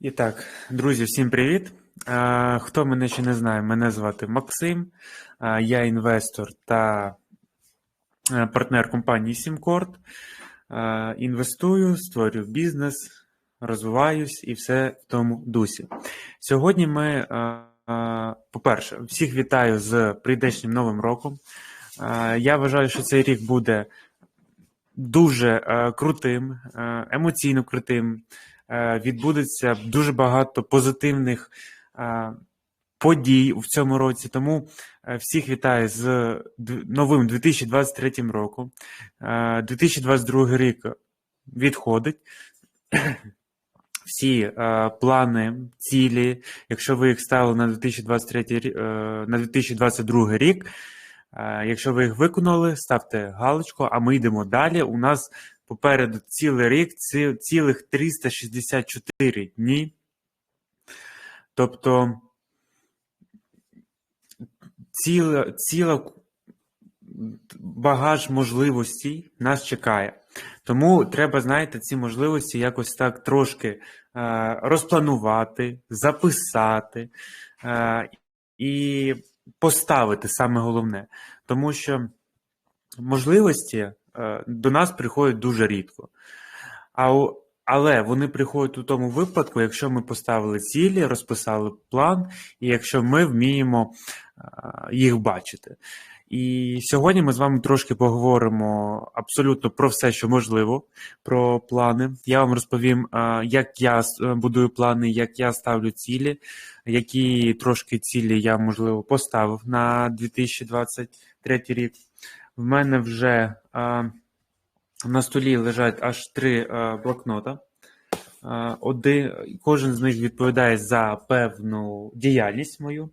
І так, друзі, всім привіт. Хто мене ще не знає, мене звати Максим. Я інвестор та е, партнер компанії Сімкорд. Інвестую, створюю бізнес, розвиваюсь і все в тому дусі. Сьогодні ми, по-перше, всіх вітаю з прийдешнім новим роком. Я вважаю, що цей рік буде дуже е, крутим, е, емоційно крутим. Е, Відбудеться дуже багато позитивних е, подій в цьому році. Тому е, всіх вітаю з новим 2023 роком. Е, 2022 рік відходить. Всі е, плани, цілі, якщо ви їх ставили на 2023 е, на 2022 рік, Е, Якщо ви їх виконали, ставте галочку, а ми йдемо далі. У нас попереду цілий рік, ці- цілих 364 дні. Тобто ціла, ціла багаж можливостей нас чекає. Тому треба, знаєте, ці можливості якось так трошки е, розпланувати, записати е, і поставити саме головне. Тому що можливості до нас приходять дуже рідко. А але вони приходять у тому випадку, якщо ми поставили цілі, розписали план, і якщо ми вміємо е, їх бачити. І сьогодні ми з вами трошки поговоримо абсолютно про все, що можливо, про плани. Я вам розповім, е, як я е, будую плани, як я ставлю цілі, які трошки цілі я, можливо, поставив на 2023 рік. В мене вже е, на столі лежать аж три е, блокнота. Е, Один, кожен з них відповідає за певну діяльність мою.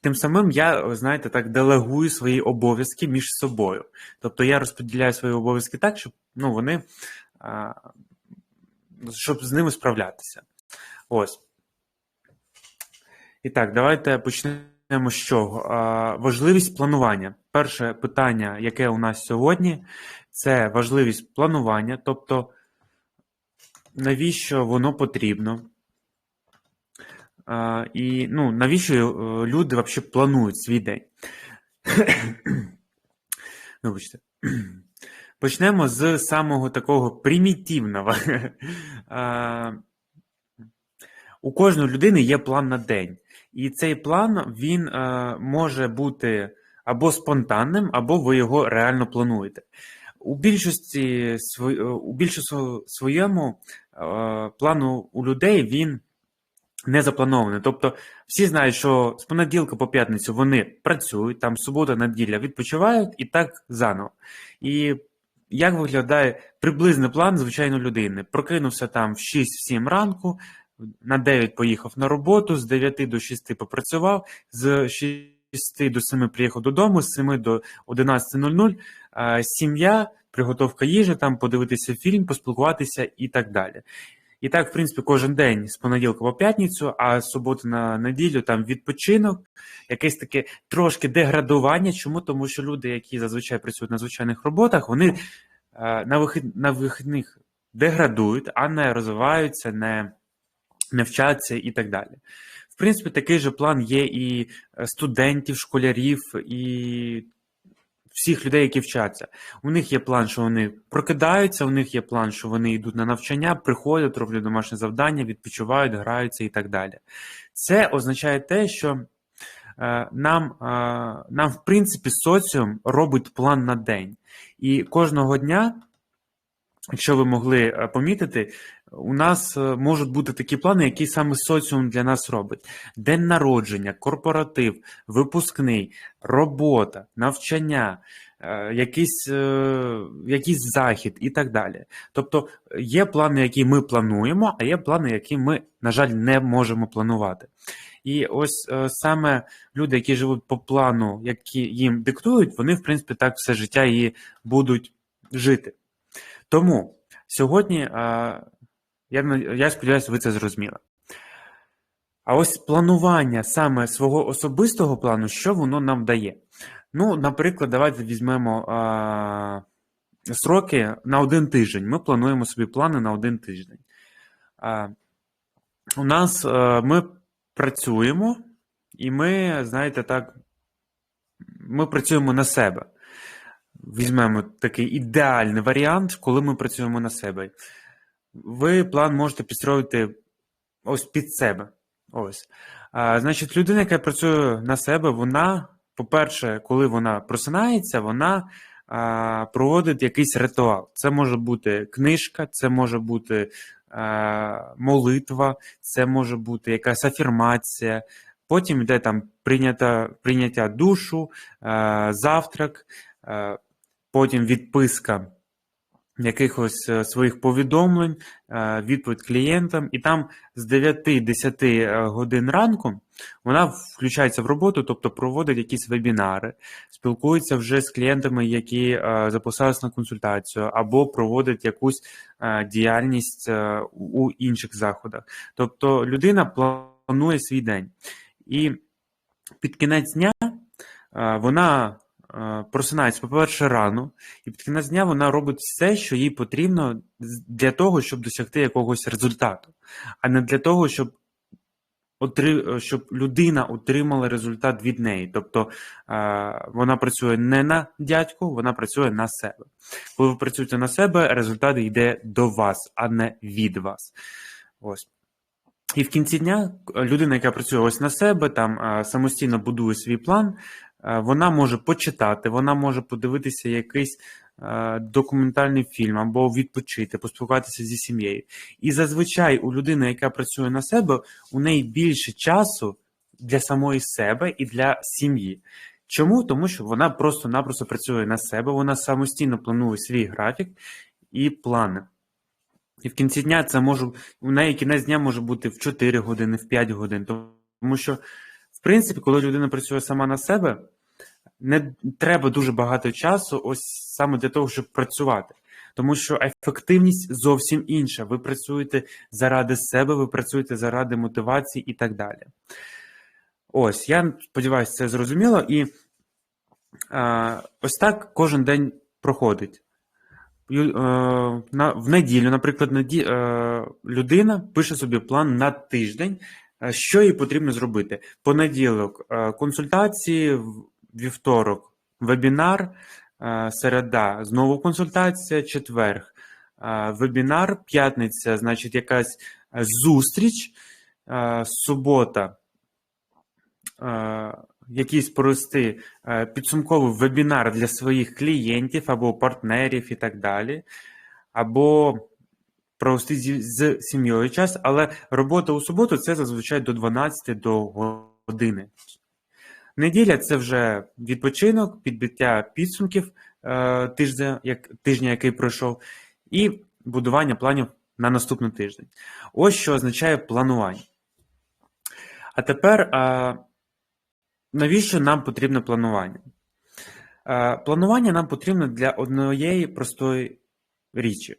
Тим самим я, знаєте, так делегую свої обов'язки між собою. Тобто я розподіляю свої обов'язки так, щоб ну, вони а, щоб з ними справлятися. Ось. І так, давайте почнемо з чого. А, Важливість планування. Перше питання, яке у нас сьогодні, це важливість планування, тобто навіщо воно потрібно. І ну, навіщо е, люди взагалі планують свій день? Вибачте. Почнемо з самого такого примітивного. У кожної людини є план на день. І цей план він е, може бути або спонтанним, або ви його реально плануєте. У більшості е, у більшості своєму е, плану у людей він не запланований. Тобто всі знають, що з понеділка по п'ятницю вони працюють, там субота, неділя відпочивають і так заново. І як виглядає приблизний план звичайної людини? Прокинувся там в 6-7 ранку, на 9 поїхав на роботу, з 9 до 6 попрацював, з 6 до 7 приїхав додому, з 7 до 11.00 е, сім'я, приготовка їжі, там подивитися фільм, поспілкуватися і так далі. І так, в принципі, кожен день з понеділка по п'ятницю, а з суботи на неділю там відпочинок, якесь таке трошки деградування. Чому? Тому що люди, які зазвичай працюють на звичайних роботах, вони на, вихід, на вихідних деградують, а не розвиваються, не, не вчаться і так далі. Принципі, такий же план є і е, студентів, школярів, і всіх людей, які вчаться. У них є план, що вони прокидаються, у них є план, що вони йдуть на навчання, приходять, роблять домашнє завдання, відпочивають, граються і так далі. Це означає те, що е, нам, е, нам, в принципі, соціум робить план на день. І кожного дня, якщо ви могли помітити, у нас е, можуть бути такі плани, які саме соціум для нас робить: день народження, корпоратив, випускний, робота, навчання, е, якийсь, е, якийсь захід і так далі. Тобто є плани, які ми плануємо, а є плани, які ми, на жаль, не можемо планувати. І ось саме люди, які живуть по плану, які їм диктують, вони, в принципі, так все життя і будуть жити. Тому сьогодні я, я сподіваюся, ви це зрозуміли. А ось планування саме свого особистого плану, що воно нам дає? Ну, наприклад, давайте візьмемо а, сроки на один тиждень. Ми плануємо собі плани на один тиждень. А, у нас е, ми працюємо, і ми, знаєте, так, ми працюємо на себе. Візьмемо такий ідеальний варіант, коли ми працюємо на себе. Ви план можете підстроїти ось під себе. Ось. А, Значить, людина, яка працює на себе, вона, по-перше, коли вона просинається, вона а, проводить якийсь ритуал. Це може бути книжка, це може бути а, молитва, це може бути якась афірмація. Потім йде там прийняття, прийняття душу, а, завтрак, а, потім відписка якихось е, своїх повідомлень, е, відповідь клієнтам, і там з 9-10 е, годин ранку вона включається в роботу, тобто проводить якісь вебінари, спілкується вже з клієнтами, які записалися на консультацію, або проводить якусь діяльність у інших заходах. Тобто людина планує свій день. І під кінець дня вона просинається, по-перше, рано, і під кінець дня вона робить все, що їй потрібно для того, щоб досягти якогось результату, а не для того, щоб щоб людина отримала результат від неї. Тобто е, вона працює не на дядьку, вона працює на себе. Коли ви працюєте на себе, результат йде до вас, а не від вас. Ось. І в кінці дня людина, яка працює ось на себе, там е, самостійно будує свій план, Е, вона може почитати, вона може подивитися якийсь е, документальний фільм або відпочити, поспілкуватися зі сім'єю. І зазвичай у людини, яка працює на себе, у неї більше часу для самої себе і для сім'ї. Чому? Тому що вона просто-напросто працює на себе, вона самостійно планує свій графік і плани. І в кінці дня це може у неї кінець дня може бути в 4 години, в 5 годин. Тому що в принципі, коли людина працює сама на себе, не треба дуже багато часу, ось саме для того, щоб працювати. Тому що ефективність зовсім інша. Ви працюєте заради себе, ви працюєте заради мотивації і так далі. Ось, я сподіваюся, це зрозуміло. І а, ось так кожен день проходить. Е, на, В неділю, наприклад, наді, е, людина пише собі план на тиждень, Е, що їй потрібно зробити? Понеділок е, консультації, вівторок вебінар, е, середа знову консультація, четверг вебінар, п'ятниця, значить, якась зустріч, субота. Якийсь провести підсумковий вебінар для своїх клієнтів або партнерів і так далі. Або провести з сім'єю час, але робота у суботу це зазвичай до 12 до години. Неділя це вже відпочинок, підбиття підсумків е, тижня, як, тижня, який пройшов, і будування планів на наступний тиждень. Ось що означає планування. А тепер, е, навіщо нам потрібне планування? Е, планування нам потрібно для однієї простої річі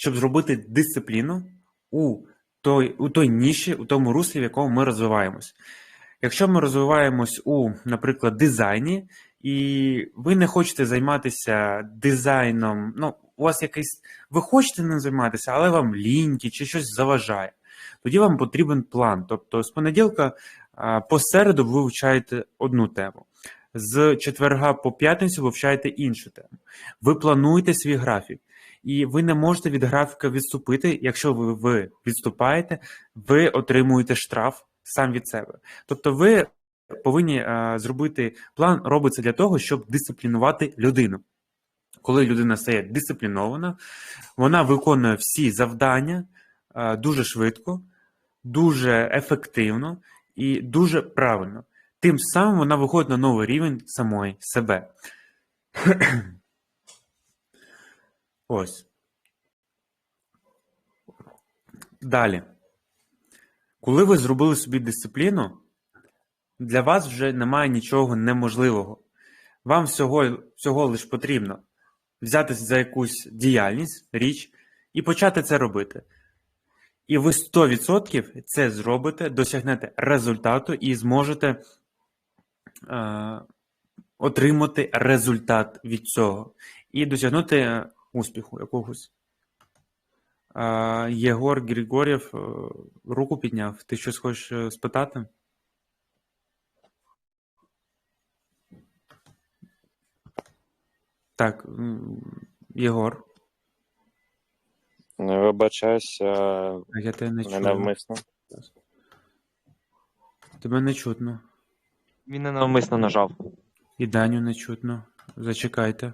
щоб зробити дисципліну у той у той ніші, у тому руслі, в якому ми розвиваємось. Якщо ми розвиваємось у, наприклад, дизайні, і ви не хочете займатися дизайном, ну, у вас якийсь, ви хочете ним займатися, але вам ліньки чи щось заважає, тоді вам потрібен план. Тобто з понеділка по середу ви вивчаєте одну тему. З четверга по п'ятницю вивчаєте іншу тему. Ви плануєте свій графік і ви не можете від графіка відступити. Якщо ви, ви відступаєте, ви отримуєте штраф сам від себе. Тобто, ви повинні а, зробити план, робиться для того, щоб дисциплінувати людину. Коли людина стає дисциплінована, вона виконує всі завдання а, дуже швидко, дуже ефективно і дуже правильно. Тим самим вона виходить на новий рівень самої себе. Ось. Далі. Коли ви зробили собі дисципліну, для вас вже немає нічого неможливого. Вам всього всього лише потрібно взятися за якусь діяльність, річ і почати це робити. І ви 100% це зробите, досягнете результату і зможете е, отримати результат від цього. І досягнути успіху якогось. А, Єгор Григорєв е, руку підняв. Ти щось хочеш е, спитати? Так, Єгор, Не вибачаюся, я тебе не чую. ненавмисно. Тебе не чутно. Він ненавмисно нажав. І Даню не чутно. Зачекайте.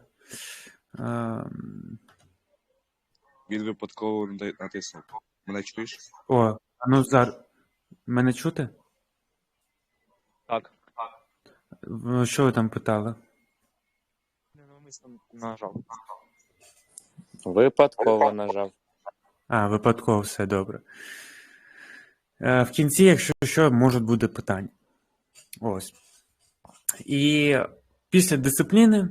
А, Він випадково натиснув. Мене чуєш? О, а ну зараз. Мене чути? Так. В- Що ви там питали? Ненавмисно нажав. Випадково нажав. А, випадково все добре. Е, В кінці, якщо що, можуть бути питання. Ось. І після дисципліни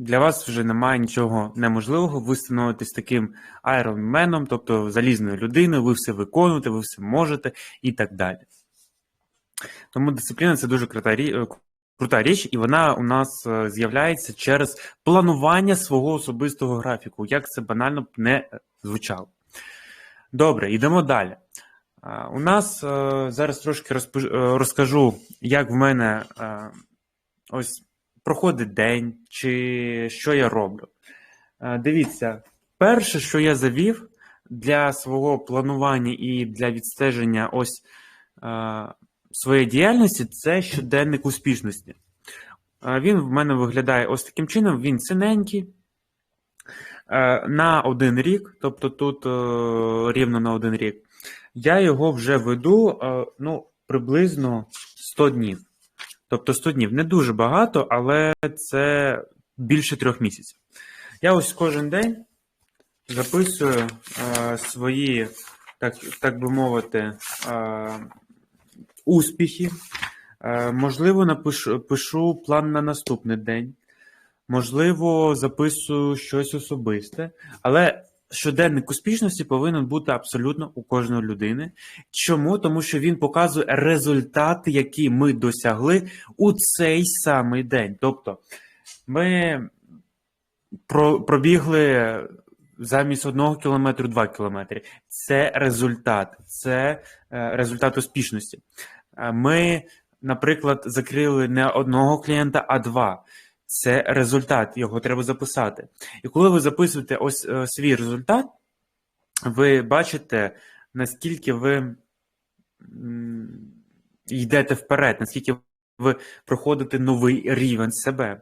для вас вже немає нічого неможливого. Ви становитесь таким айронменом, тобто залізною людиною, ви все виконуєте, ви все можете і так далі. Тому дисципліна це дуже крута, рі- е, крута річ, і вона у нас е, з'являється через планування свого особистого графіку, як це банально б не звучало. Добре, йдемо далі. У нас е, зараз трошки розкажу, як в мене ось проходить день, чи що я роблю. Е, Дивіться, перше, що я завів для свого планування і для відстеження ось е, своєї діяльності, це щоденник успішності. Е, Він в мене виглядає ось таким чином: він синенький. На один рік, тобто тут рівно на один рік, я його вже веду ну, приблизно 100 днів. Тобто 100 днів не дуже багато, але це більше трьох місяців. Я ось кожен день записую е, свої, так, так би мовити, е, успіхи. Е, можливо, напишу пишу план на наступний день. Можливо, записую щось особисте, але щоденник успішності повинен бути абсолютно у кожної людини. Чому? Тому що він показує результати, які ми досягли у цей самий день. Тобто, ми про- пробігли замість одного кілометру два кілометри. Це результат, це е, результат успішності. Е, Ми, наприклад, закрили не одного клієнта, а два. Це результат, його треба записати. І коли ви записуєте ось е, свій результат, ви бачите, наскільки ви йдете вперед, наскільки ви проходите новий рівень себе.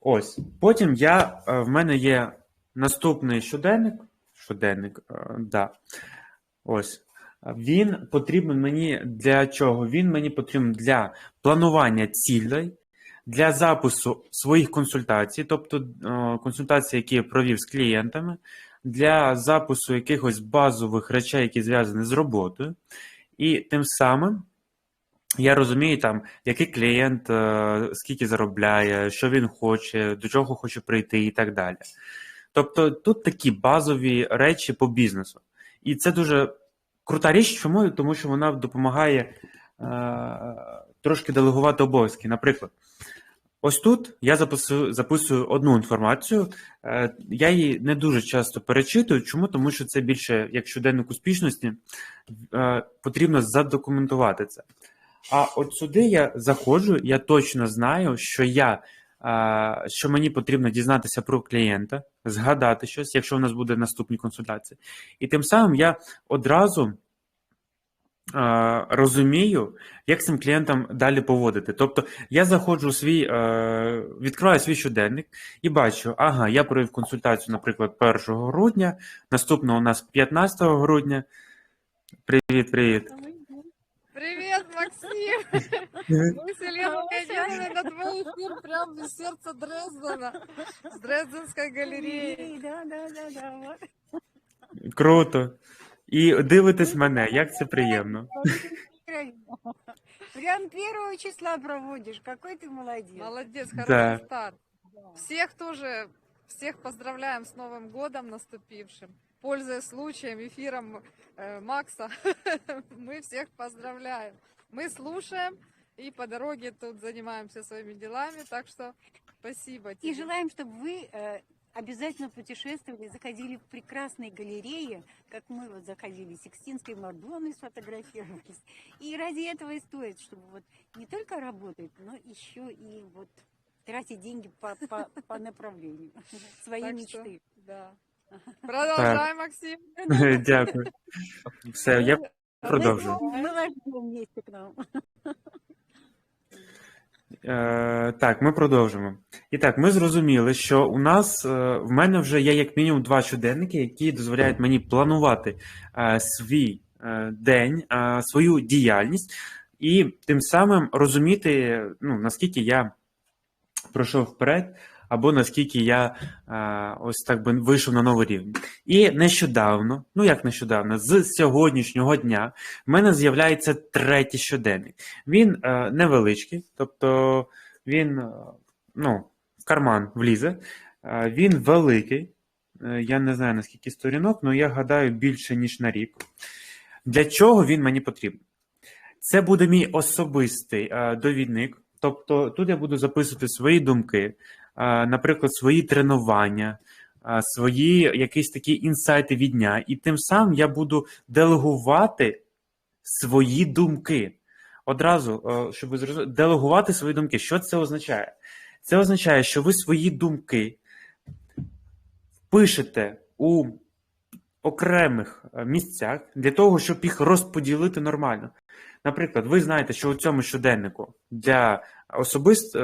Ось. Потім я, е, в мене є наступний щоденник. Щоденник, е, да. Ось. Він потрібен мені для чого? Він мені потрібен для планування цілей, для запису своїх консультацій, тобто е, консультації, які я провів з клієнтами, для запису якихось базових речей, які зв'язані з роботою. І тим самим я розумію, там, який клієнт е, скільки заробляє, що він хоче, до чого хоче прийти і так далі. Тобто тут такі базові речі по бізнесу. І це дуже крута річ, чому? Тому що вона допомагає трошки делегувати обов'язки. Наприклад, ось тут я записую, записую одну інформацію, е, я її не дуже часто перечитую. Чому? Тому що це більше як щоденник успішності, е, потрібно задокументувати це. А от сюди я заходжу, я точно знаю, що я. Що мені потрібно дізнатися про клієнта, згадати щось, якщо у нас буде наступні консультації. І тим самим я одразу розумію, як з цим клієнтом далі поводити. Тобто я заходжу у свій, е, відкриваю свій щоденник і бачу, ага, я провів консультацію, наприклад, 1 грудня, наступного у нас 15 грудня. Привіт, привіт. Привет, Максим! Мы с Еленой на твой эфир прямо из сердца Дрездена, с Дрезденской галереи. Да, да, да, да. Круто. І дивитесь мене, як це приємно. Прям первого числа проводишь. Какой ты молодец. Молодец, хороший Да. старт. Всех тоже, всех поздравляем с Новым годом наступившим. Пользуясь случаем, эфиром э, Макса, мы всех поздравляем. Мы слушаем и по дороге тут занимаемся своими делами, так что спасибо И тебе. желаем, чтобы вы э, обязательно путешествовали, заходили в прекрасные галереи, как мы вот заходили в Сикстинской Мадонной, сфотографировались. И ради этого и стоит, чтобы вот не только работать, но еще и вот тратить деньги по, по, по направлению своей Так что- мечты. Да. Продолжай, Максим. Дякую. Все, я продовжую. Мы, мы вас вместе к нам. Е, так, ми продовжимо. І так, ми зрозуміли, що у нас е, в мене вже є як мінімум два щоденники, які дозволяють мені планувати е, свій день, свою діяльність, і тим самим розуміти, ну, наскільки я пройшов вперед, або наскільки я е, ось так би вийшов на новий рівень. І нещодавно, ну як нещодавно, з сьогоднішнього дня в мене з'являється третій щоденник. Він е, невеличкий, тобто він е, ну, в карман влізе, він великий. Я не знаю наскільки сторінок, але я гадаю більше, ніж на рік. Для чого він мені потрібен? Це буде мій особистий довідник. Тобто тут я буду записувати свої думки, наприклад, свої тренування, е, свої якісь такі інсайти від дня. І тим самим я буду делегувати свої думки. Одразу, е, щоб ви зрозуміли, делегувати свої думки. Що це означає? Це означає, що ви свої думки пишете у окремих е, місцях для того, щоб їх розподілити нормально. Наприклад, ви знаєте, що у цьому щоденнику для особист, е,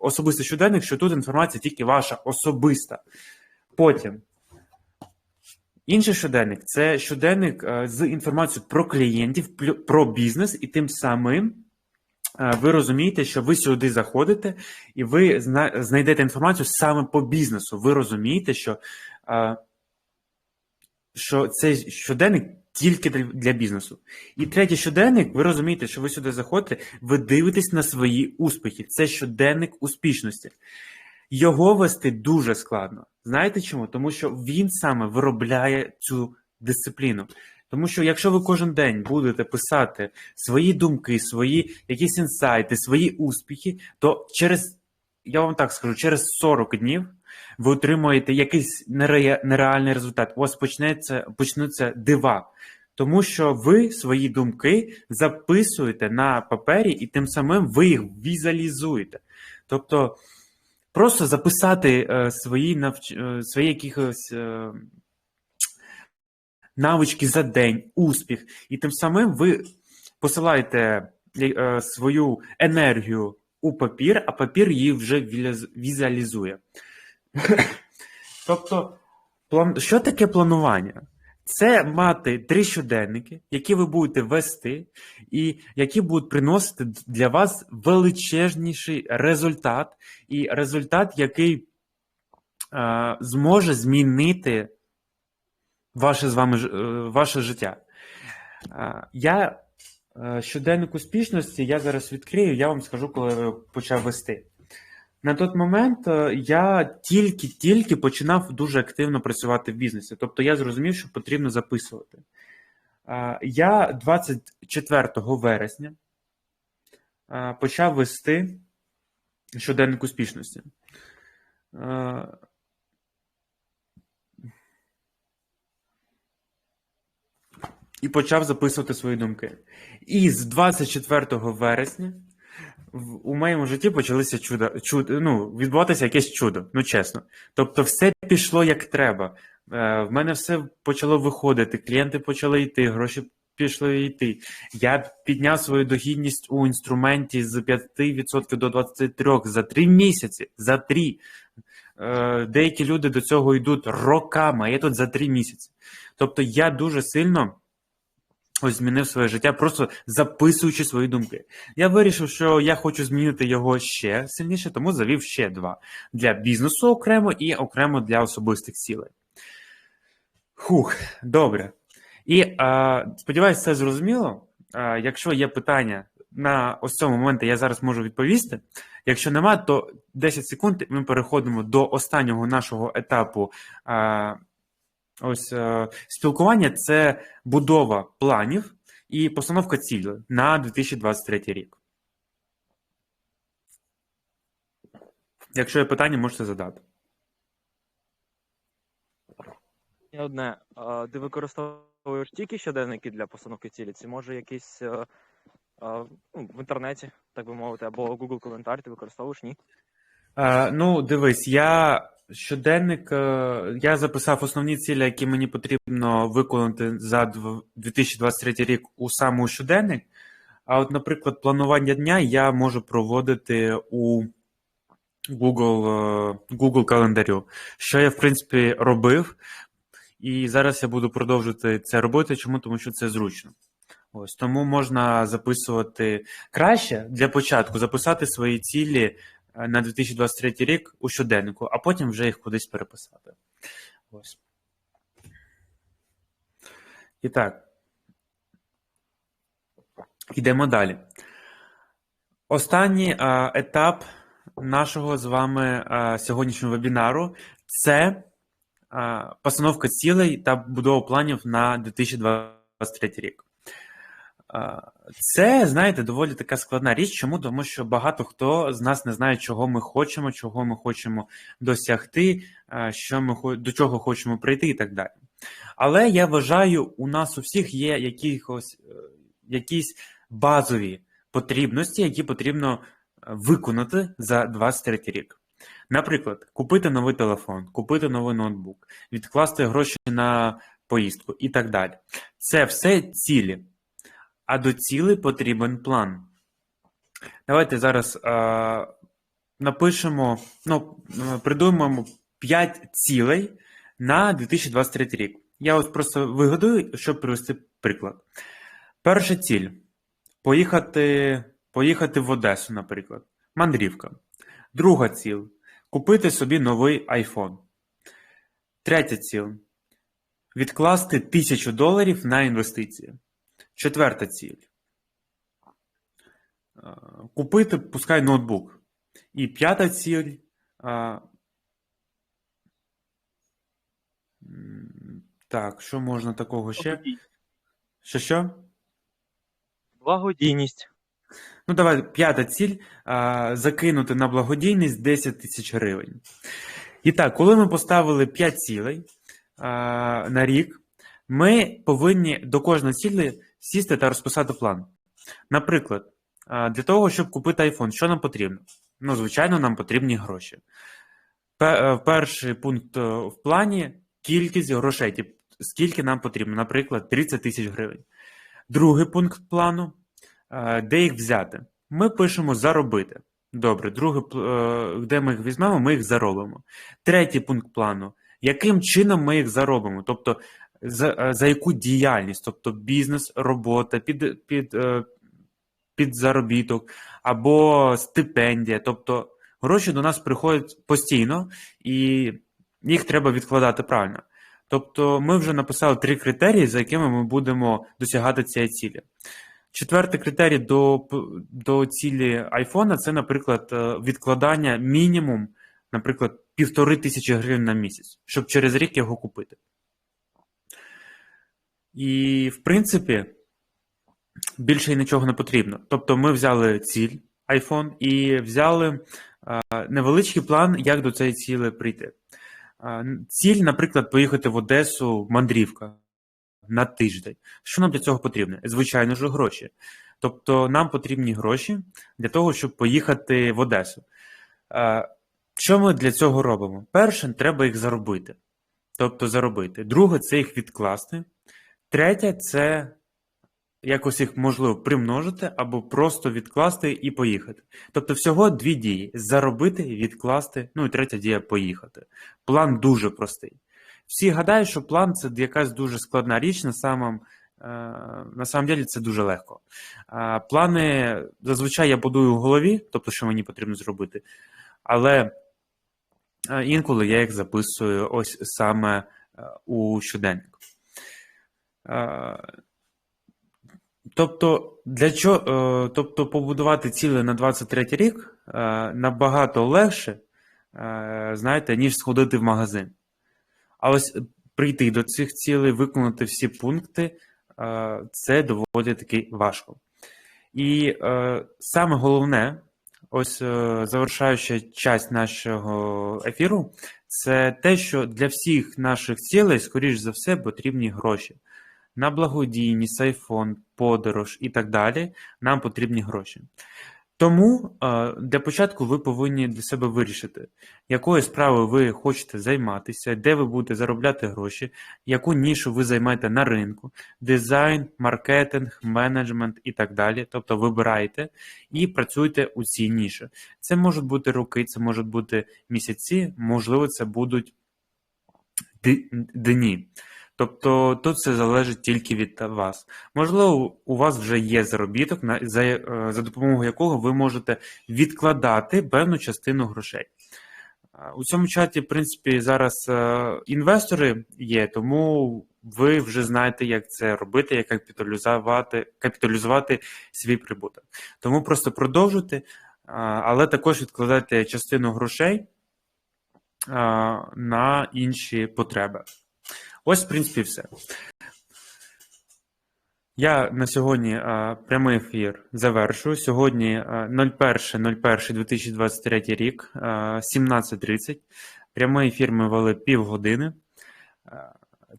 особистий щоденник, що тут інформація тільки ваша особиста. Потім Інший щоденник це щоденник е, з інформацією про клієнтів, про бізнес, і тим самим е, ви розумієте, що ви сюди заходите і ви знайдете інформацію саме по бізнесу. Ви розумієте, що, що цей щоденник тільки для- бізнесу. І третій щоденник, ви розумієте, що ви сюди заходите, ви дивитесь на свої успіхи. Це щоденник успішності. Його вести дуже складно. Знаєте чому? Тому що він саме виробляє цю дисципліну. Тому що якщо ви кожен день будете писати свої думки, свої якісь інсайти, свої успіхи, то через, я вам так скажу, через 40 днів ви отримуєте якийсь нереальний результат. У вас почнеться, почнуться дива. Тому що ви свої думки записуєте на папері, і тим самим ви їх візуалізуєте. Тобто просто записати е, свої навч... е, свої якихось е, навички за день, успіх, і тим самим ви посилаєте е, свою енергію у папір, а папір її вже візуалізує. тобто, план... що таке планування? Це мати три щоденники, які ви будете вести, і які будуть приносити для вас величезніший результат, і результат, який е, зможе змінити ваше з вами е, ваше життя. Е, я е, щоденник успішності я зараз відкрию, я вам скажу, коли я почав вести. На той момент е, я тільки-тільки починав дуже активно працювати в бізнесі. Тобто я зрозумів, що потрібно записувати. Е, Я 24 вересня е, почав вести щоденник успішності. І почав записувати свої думки. І з 24 вересня у моєму житті почалися чудо, чудо, ну, відбуватися якесь чудо, ну чесно. Тобто, все пішло як треба. Е, В мене все почало виходити, клієнти почали йти, гроші пішли йти. Я підняв свою дохідність у інструменті з 5% до 23% за 3 місяці. За 3. Е, Деякі люди до цього йдуть роками, а я тут за 3 місяці. Тобто я дуже сильно ось змінив своє життя, просто записуючи свої думки. Я вирішив, що я хочу змінити його ще сильніше, тому завів ще два для бізнесу окремо і окремо для особистих цілей. Хух, добре. І е, сподіваюся, це зрозуміло. Е, якщо є питання на ось цьому моменті, я зараз можу відповісти. Якщо нема, то 10 секунд ми переходимо до останнього нашого етапу. Е, ось е, спілкування це будова планів і постановка цілей на 2023 рік. Якщо є питання, можете задати. Одне, ти використовуєш тільки щоденники для постановки цілі, чи може якийсь е, ну, в інтернеті, так би мовити, або Google коментар ти використовуєш? Ні? Е, ну, дивись, я щоденник, е, я записав основні цілі, які мені потрібно виконати за 2023 рік у саме щоденник. А от, наприклад, планування дня я можу проводити у Google, е, Google календарю, що я, в принципі, робив. І зараз я буду продовжувати це робити. Чому? Тому що це зручно. Ось тому можна записувати краще для початку записати свої цілі на 2023 рік у щоденнику, а потім вже їх кудись переписати. Ось. І так. Йдемо далі. Останній е, етап нашого з вами е, сьогоднішнього вебінару це е, постановка цілей та будова планів на 2023 рік. Це, знаєте, доволі така складна річ. Чому? Тому що багато хто з нас не знає, чого ми хочемо, чого ми хочемо досягти, що ми до чого хочемо прийти і так далі. Але я вважаю, у нас у всіх є якихось, е, якісь базові потрібності, які потрібно е, виконати за 23 рік. Наприклад, купити новий телефон, купити новий ноутбук, відкласти гроші на поїздку і так далі. Це все цілі. А до цілей потрібен план. Давайте зараз е, напишемо, ну, придумаємо 5 цілей на 2023 рік. Я ось просто вигадую, щоб привести приклад. Перша ціль поїхати, поїхати в Одесу, наприклад. Мандрівка. Друга ціль купити собі новий iPhone. Третя ціль відкласти тисячу доларів на інвестиції. Четверта ціль. Е, Купити, пускай ноутбук. І п'ята ціль. е, Так, що можна такого ще? Що що? Благодійність. Ну, давай, п'ята ціль а, закинути на благодійність 10 тисяч гривень. І так, коли ми поставили 5 цілей а, на рік, ми повинні до кожної цілі сісти та розписати план. Наприклад, для того, щоб купити iPhone, що нам потрібно? Ну, звичайно, нам потрібні гроші. Е, Перший пункт е, в плані кількість грошей. Скільки нам потрібно, наприклад, 30 тисяч гривень. Другий пункт плану Е, де їх взяти? Ми пишемо заробити. Добре, другий, е, де ми їх візьмемо, ми їх заробимо. Третій пункт плану. Яким чином ми їх заробимо? Тобто, за, е, за яку діяльність? Тобто бізнес, робота, під, під, е, під заробіток або стипендія. Тобто гроші до нас приходять постійно, і їх треба відкладати правильно. Тобто, ми вже написали три критерії, за якими ми будемо досягати цієї цілі. Четвертий критерій до, до цілі айфона це, наприклад, е, відкладання мінімум, наприклад, півтори тисячі гривень на місяць, щоб через рік його купити. І, в принципі, більше і нічого не потрібно. Тобто, ми взяли ціль iPhone і взяли невеличкий план, як до цієї цілі прийти. Ціль, наприклад, поїхати в Одесу мандрівка на тиждень. Що нам для цього потрібно? Звичайно ж, гроші. Тобто, нам потрібні гроші для того, щоб поїхати в Одесу. Що ми для цього робимо? Перше, треба їх заробити. Тобто заробити. Друге, це їх відкласти. Третє це якось їх можливо примножити або просто відкласти і поїхати. Тобто, всього дві дії: заробити, відкласти, ну і третя дія поїхати. План дуже простий. Всі гадають, що план це якась дуже складна річ, на самом, е, на самом деле це дуже легко. Плани зазвичай я будую в голові, тобто, що мені потрібно зробити, але е, інколи я їх записую ось саме е, у щоденник. Тобто, для чого, е, тобто побудувати ціле на 23 рік е, набагато легше, е, знаєте, ніж сходити в магазин. А ось прийти до цих цілей, виконати всі пункти, це доволі таки важко. І саме головне, ось завершаюча часть нашого ефіру, це те, що для всіх наших цілей, скоріш за все, потрібні гроші. На благодійність, сайфон, подорож і так далі нам потрібні гроші. Тому е, для початку ви повинні для себе вирішити, якою справою ви хочете займатися, де ви будете заробляти гроші, яку нішу ви займаєте на ринку, дизайн, маркетинг, менеджмент і так далі. Тобто вибирайте і працюйте у цій ніші. Це можуть бути роки, це можуть бути місяці, можливо, це будуть дні. Тобто тут все залежить тільки від вас. Можливо, у вас вже є заробіток, за, е, за допомогою якого ви можете відкладати певну частину грошей. У цьому чаті, в принципі, зараз е, інвестори є, тому ви вже знаєте, як це робити, як капіталізувати, капіталізувати свій прибуток. Тому просто продовжуйте, але також відкладайте частину грошей на інші потреби. Ось, в принципі, все. Я на сьогодні а, прямий ефір завершую. Сьогодні а, 01.01.2023 рік, а, 17.30. Прямий ефір ми вели півгодини.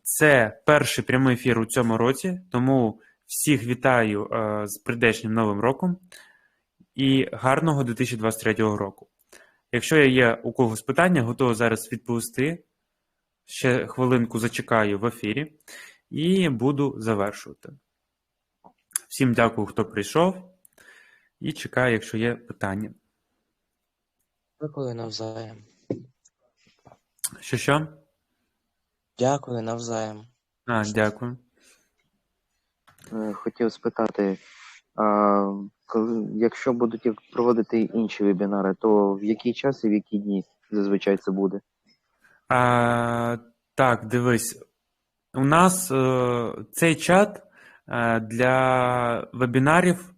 Це перший прямий ефір у цьому році, тому всіх вітаю а, з прийдешнім новим роком і гарного 2023 року. Якщо є у когось питання, готовий зараз відповісти. Ще хвилинку зачекаю в ефірі і буду завершувати. Всім дякую, хто прийшов, і чекаю, якщо є питання. Дякую навзаєм. Що що? Дякую навзаєм. А, дякую. Е, Хотів спитати, а, коли, якщо будуть проводити інші вебінари, то в який час і в які дні зазвичай це буде? А, так, дивись. У нас е, цей чат е, для вебінарів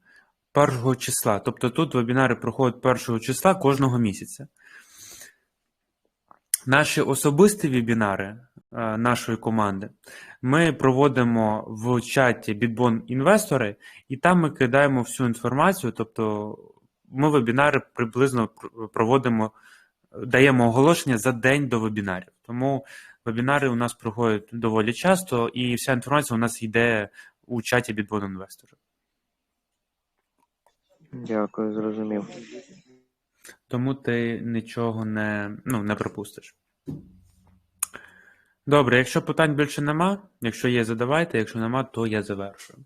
першого числа. Тобто тут вебінари проходять першого числа кожного місяця. Наші особисті вебінари е, нашої команди ми проводимо в чаті Bitbon інвестори, і там ми кидаємо всю інформацію. Тобто ми вебінари приблизно пр- проводимо, даємо оголошення за день до вебінарів. Тому вебінари у нас проходять доволі часто, і вся інформація у нас йде у чаті Bitbon інвестори. Дякую, зрозумів. Тому ти нічого не, ну, не пропустиш. Добре, якщо питань більше нема, якщо є, задавайте, якщо нема, то я завершую.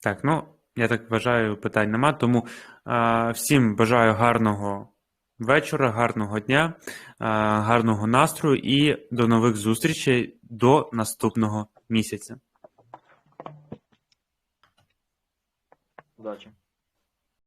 Так, ну, я так вважаю, питань нема. Тому а, всім бажаю гарного вечора, гарного дня, а, гарного настрою і до нових зустрічей до наступного місяця. Удачі.